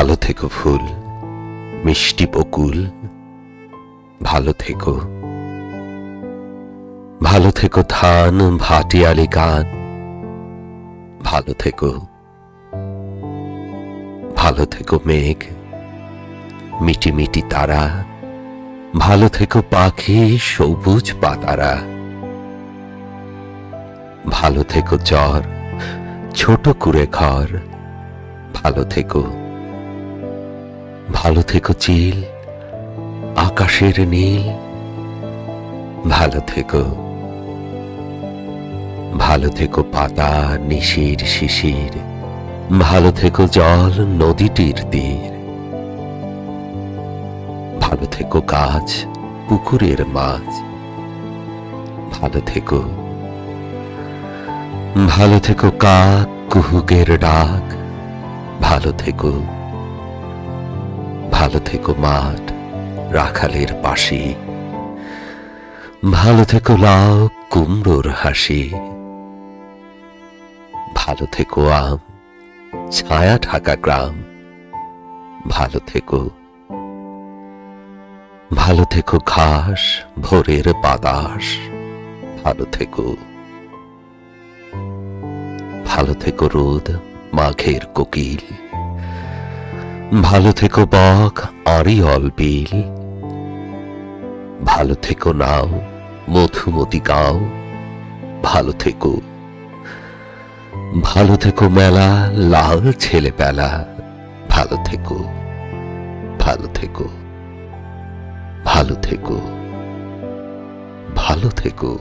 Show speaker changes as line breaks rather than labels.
ভালো থেকো ফুল, মিষ্টি বকুল, ভালো থেকো। ভালো থেকো ধান, ভাটিয়ালি গান, ভালো থেকো। ভালো থেকো মেঘ, মিটি মিটি তারা, ভালো থেকো পাখি, সবুজ পাতারা। ভালো থেকো জ্বর, ছোট কুড়ে ঘর, ভালো থেকো। ভালো থেকো চিল, আকাশের নীল। ভালো থেকো ভালো থেকো পাতা নিশির শিশির, ভালো থেকো জল নদীটির তীর। ভালো থেকো গাছ, পুকুরের মাছ। ভালো থেকো ভালো থেকো কাক কুহুকের ডাক। ভালো থেকো ভালো থেকো মাঠ, রাখালের পাশে। ভালো থেকো লাউ, কুমড়োর হাসি। ভালো থেকো আম, ছায়া ঢাকা গ্রাম। ভালো থেকো। ভালো থেকো ঘাস, ভোরের বাতাস। ভালো থেকো। ভালো থেকো রোদ, মাঘের কোকিল। ভালো থেকো বক আড়িয়ল বিল। ভালো থেকো নাও, মধুমতি গাও। ভালো থেকো ভালো থেকো মেলা, লাল ছেলে পেলা ভালো থেকো ভালো থেকো ভালো থেকো ভালো থেকো।